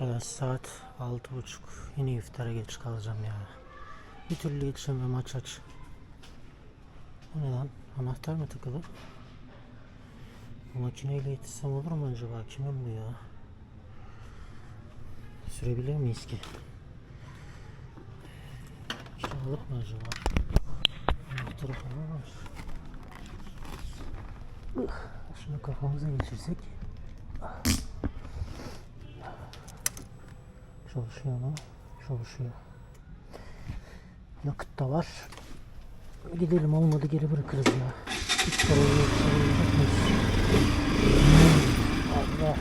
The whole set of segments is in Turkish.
Arkadaş saat altı buçuk. Yine iftara geç kalacağım ya. Bir türlü yetişemiyorum aç aç. Bu ne lan? Anahtar mı takılı? Bu makineyle yetişsem olur mu acaba? Kimin bu ya? Sürebilir miyiz ki? Kiralık mı acaba? Anahtarı falan var. Şunu kafamıza geçirsek. Çalışıyor mu? Çalışıyor. Yakıt da var. Gidelim olmadı geri bırakırız ya. Hiç parayı yetiştirebilecek miyiz? Allah.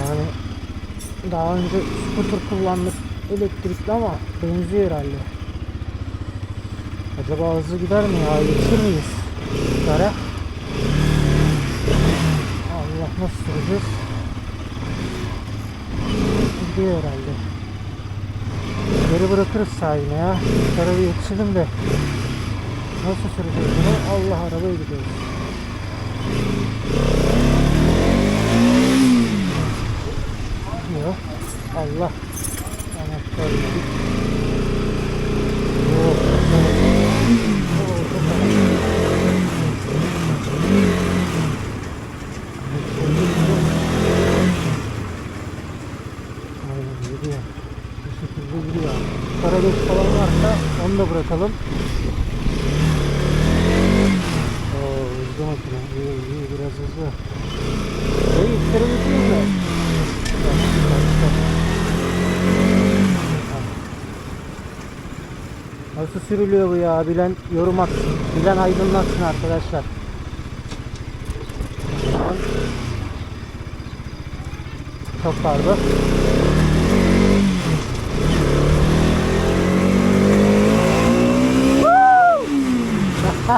Yani daha önce scooter kullandık elektrikli ama benziyor herhalde. Acaba hızlı gider mi ya? Yetişir miyiz? Yukarı. Allah nasıl süreceğiz? Gidiyor herhalde. Geri bırakırız sahine ya. Araba yetişelim de. Nasıl süreceğiz bunu? Allah arabaya gidiyoruz. Gidiyor. Allah. Anahtar yedik. Oo, çok Oo, çok Aynen gidiyor. Bu şekilde gidiyor. Karagöz falan varsa onu da bırakalım. Oo, hızlı makine. İyi, iyi, biraz hızlı. Şeyi yetiştirebiliriz mi? Bak, bak, bak. Nasıl sürülüyor bu ya? Bilen yorum atsın. Bilen aydınlatsın arkadaşlar. Çok pardon. Bir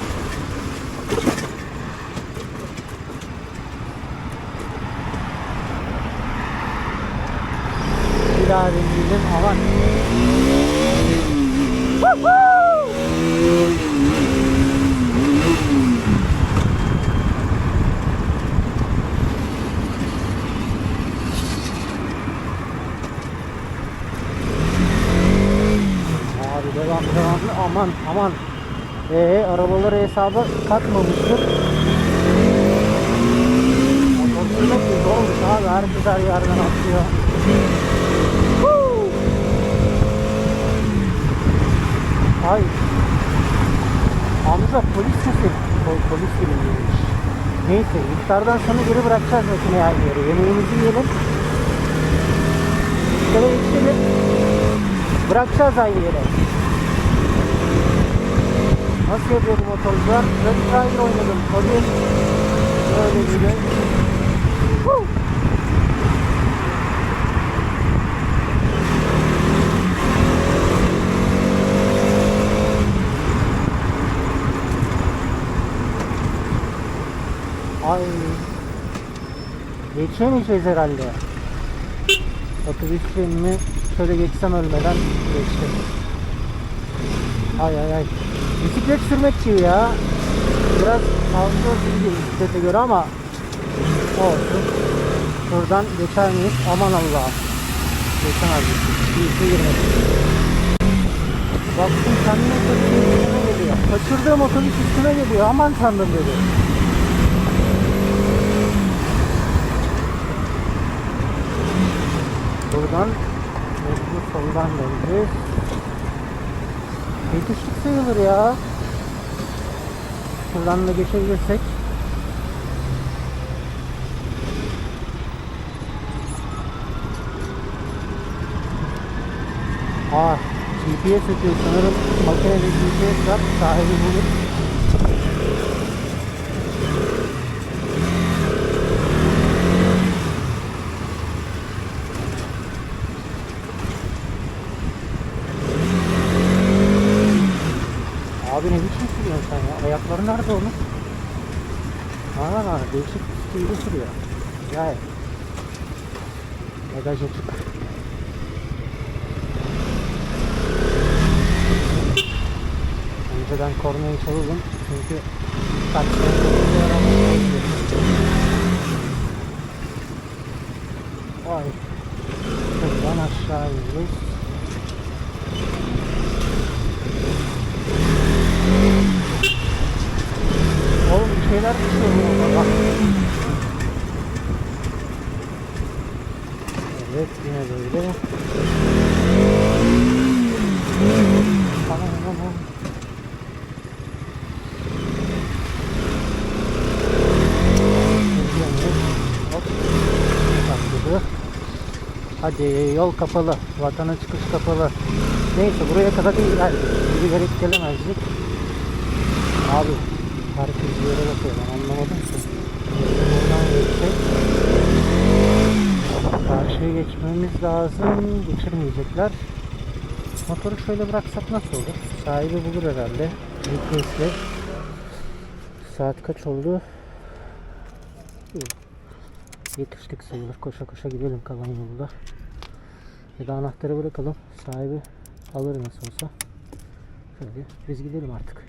daha dinleyelim. Aman. Abi devam devam. Aman aman. Ee arabaları hesaba katmamıştır. Motosiklet gibi olmuş abi. Herkes her yerden atlıyor. Ay. Hamza polis sesi. Pol- Polis bilinmiş. Neyse iftardan sonra geri bırakacağız makineyi her yere. Yemeğimizi yiyelim. Şöyle yetişelim. Bırakacağız aynı yere. Nasıl yapıyor bu motorcular? Red Rider oynadım. Tabii. Böyle gibi. Ay. Geçemeyeceğiz herhalde. Otobüs trenini şöyle geçsem ölmeden geçtim. Ay ay ay. Bisiklet sürmek iyi ya. Biraz fazla değil bisiklete göre ama olsun. Şuradan geçer miyiz? Aman Allah'ım. Şey girmedi. Baktım kendine otobüsün üstüne geliyor. Kaçırdığım otobüs üstüne geliyor. Aman tanrım dedi. Buradan mecbur soldan döneceğiz. Yetiştik sayılır ya. Şuradan da geçebilirsek. Aa, GPS ötüyor sanırım. Makinede GPS var. Sahibi bulur. Abi ne biçim sürüyorsun sen ya? Ayakları nerede onun? Aa, değişik stilde sürüyor. Gayet. Bagaj açık. Önceden kornayı çalalım çünkü kaç tane araba aşağı ineceğiz. Oğlum bir şeyler burada bak. Evet yine böyle. Hadi yol kapalı. Vatana çıkış kapalı. Neyse buraya kadar iyi geldik. Bir garip gelemezdik. Abi herkes bir yere bakıyor ben anlamadım ki. Buradan geçsek. Karşıya geçmemiz lazım. Geçirmeyecekler. Motoru şöyle bıraksak nasıl olur? Sahibi bulur herhalde. GPS'le. Saat kaç oldu? Yetiştik sayılır. Koşa koşa gidelim kalan yolda. Ya da anahtarı bırakalım. Sahibi alır nasıl olsa. Şöyle biz gidelim artık.